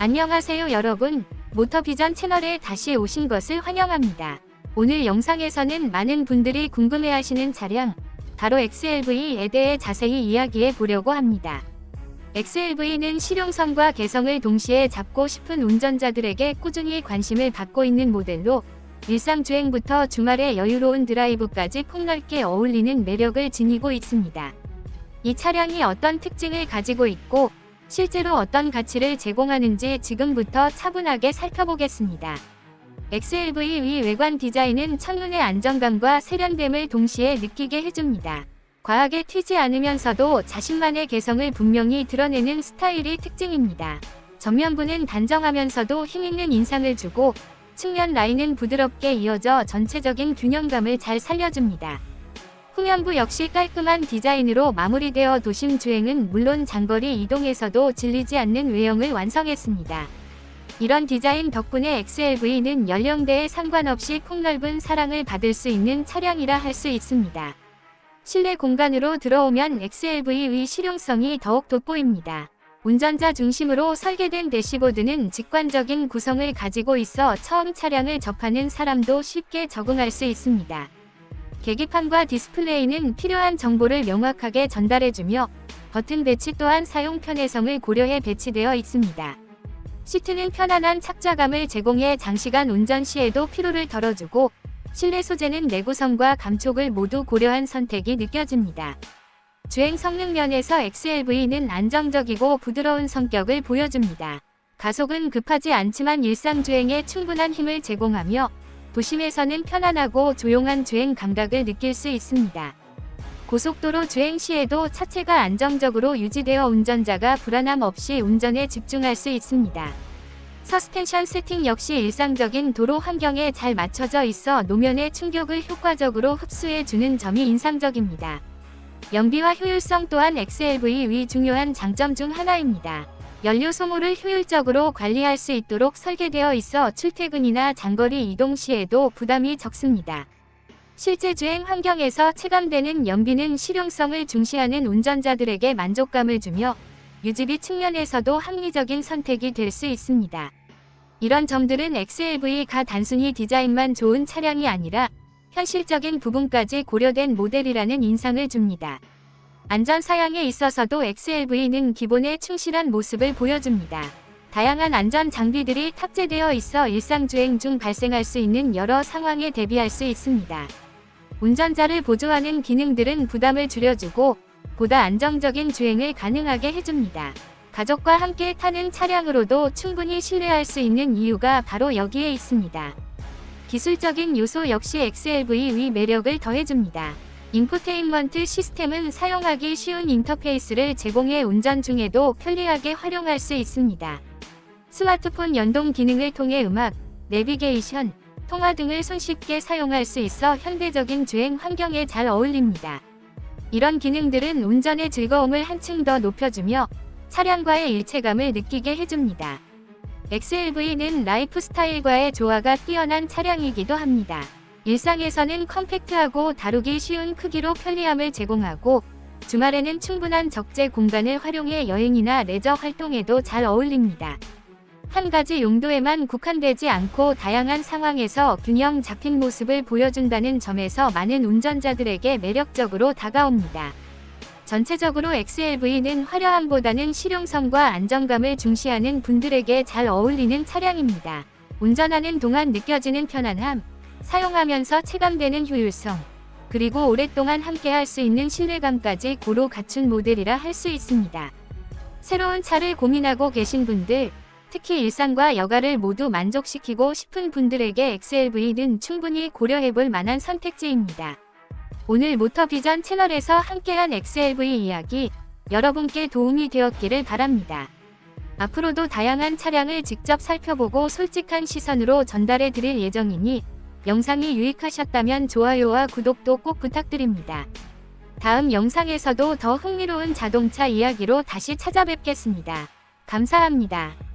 안녕하세요 여러분 모터비전 채널에 다시 오신 것을 환영합니다. 오늘 영상에서는 많은 분들이 궁금해하시는 차량 바로 XLV에 대해 자세히 이야기해 보려고 합니다. XLV는 실용성과 개성을 동시에 잡고 싶은 운전자들에게 꾸준히 관심을 받고 있는 모델로 일상 주행부터 주말의 여유로운 드라이브까지 폭넓게 어울리는 매력을 지니고 있습니다. 이 차량이 어떤 특징을 가지고 있고 실제로 어떤 가치를 제공하는지 지금부터 차분하게 살펴보겠습니다. XLV 위 외관 디자인은 첫눈의 안정감과 세련됨을 동시에 느끼게 해줍니다. 과하게 튀지 않으면서도 자신만의 개성을 분명히 드러내는 스타일이 특징입니다. 전면부는 단정하면서도 힘있는 인상을 주고 측면 라인은 부드럽게 이어져 전체적인 균형감을 잘 살려줍니다. 후면부 역시 깔끔한 디자인으로 마무리되어 도심 주행은 물론 장거리 이동에서도 질리지 않는 외형을 완성했습니다. 이런 디자인 덕분에 XLV는 연령대에 상관없이 폭넓은 사랑을 받을 수 있는 차량이라 할 수 있습니다. 실내 공간으로 들어오면 XLV의 실용성이 더욱 돋보입니다. 운전자 중심으로 설계된 대시보드는 직관적인 구성을 가지고 있어 처음 차량을 접하는 사람도 쉽게 적응할 수 있습니다. 계기판과 디스플레이는 필요한 정보를 명확하게 전달해주며 버튼 배치 또한 사용 편의성을 고려해 배치되어 있습니다. 시트는 편안한 착좌감을 제공해 장시간 운전 시에도 피로를 덜어주고 실내 소재는 내구성과 감촉을 모두 고려한 선택이 느껴집니다. 주행 성능 면에서 XLV는 안정적이고 부드러운 성격을 보여줍니다. 가속은 급하지 않지만 일상 주행에 충분한 힘을 제공하며 도심에서는 편안하고 조용한 주행 감각을 느낄 수 있습니다. 고속도로 주행 시에도 차체가 안정적으로 유지되어 운전자가 불안함 없이 운전에 집중할 수 있습니다. 서스펜션 세팅 역시 일상적인 도로 환경에 잘 맞춰져 있어 노면의 충격을 효과적으로 흡수해 주는 점이 인상적입니다. 연비와 효율성 또한 XLV 위 중요한 장점 중 하나입니다. 연료 소모를 효율적으로 관리할 수 있도록 설계되어 있어 출퇴근이나 장거리 이동 시에도 부담이 적습니다. 실제 주행 환경에서 체감되는 연비는 실용성을 중시하는 운전자들에게 만족감을 주며 유지비 측면에서도 합리적인 선택이 될 수 있습니다. 이런 점들은 XLV가 단순히 디자인만 좋은 차량이 아니라 현실적인 부분까지 고려된 모델이라는 인상을 줍니다. 안전 사양에 있어서도 XLV는 기본에 충실한 모습을 보여줍니다. 다양한 안전 장비들이 탑재되어 있어 일상주행 중 발생할 수 있는 여러 상황에 대비할 수 있습니다. 운전자를 보조하는 기능들은 부담을 줄여주고 보다 안정적인 주행을 가능하게 해줍니다. 가족과 함께 타는 차량으로도 충분히 신뢰할 수 있는 이유가 바로 여기에 있습니다. 기술적인 요소 역시 XLV 위 매력을 더해줍니다. 인포테인먼트 시스템은 사용하기 쉬운 인터페이스를 제공해 운전 중에도 편리하게 활용할 수 있습니다. 스마트폰 연동 기능을 통해 음악, 내비게이션, 통화 등을 손쉽게 사용할 수 있어 현대적인 주행 환경에 잘 어울립니다. 이런 기능들은 운전의 즐거움을 한층 더 높여주며 차량과의 일체감을 느끼게 해줍니다. XLV는 라이프 스타일과의 조화가 뛰어난 차량이기도 합니다. 일상에서는 컴팩트하고 다루기 쉬운 크기로 편리함을 제공하고 주말에는 충분한 적재 공간을 활용해 여행이나 레저 활동에도 잘 어울립니다. 한 가지 용도에만 국한되지 않고 다양한 상황에서 균형 잡힌 모습을 보여준다는 점에서 많은 운전자들에게 매력적으로 다가옵니다. 전체적으로 XLV는 화려함보다는 실용성과 안정감을 중시하는 분들에게 잘 어울리는 차량입니다. 운전하는 동안 느껴지는 편안함, 사용하면서 체감되는 효율성, 그리고 오랫동안 함께할 수 있는 신뢰감까지 고루 갖춘 모델이라 할 수 있습니다. 새로운 차를 고민하고 계신 분들, 특히 일상과 여가를 모두 만족시키고 싶은 분들에게 XLV는 충분히 고려해볼 만한 선택지입니다. 오늘 모터비전 채널에서 함께한 XLV 이야기 여러분께 도움이 되었기를 바랍니다. 앞으로도 다양한 차량을 직접 살펴보고 솔직한 시선으로 전달해 드릴 예정이니 영상이 유익하셨다면 좋아요와 구독도 꼭 부탁드립니다. 다음 영상에서도 더 흥미로운 자동차 이야기로 다시 찾아뵙겠습니다. 감사합니다.